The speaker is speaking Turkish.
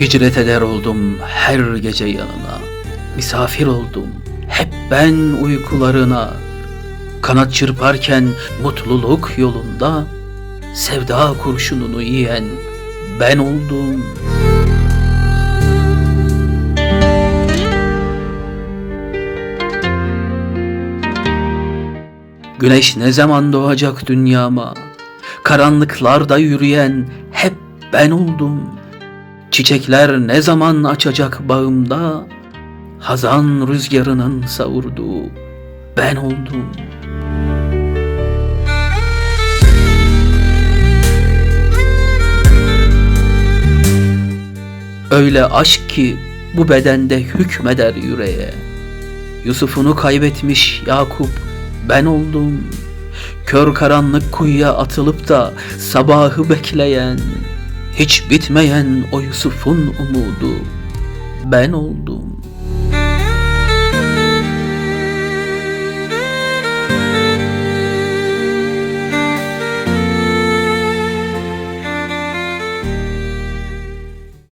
Hicret eder oldum her gece yanına. Misafir oldum hep ben uykularına. Kanat çırparken mutluluk yolunda sevda kurşununu yiyen ben oldum. Güneş ne zaman doğacak dünyama? Karanlıklarda yürüyen hep ben oldum. Çiçekler ne zaman açacak bağımda? Hazan rüzgarının savurduğu ben oldum. Öyle aşk ki bu bedende hükmeder yüreğe. Yusuf'unu kaybetmiş Yakup ben oldum. Kör karanlık kuyuya atılıp da sabahı bekleyen, hiç bitmeyen o Yusuf'un umudu ben oldum.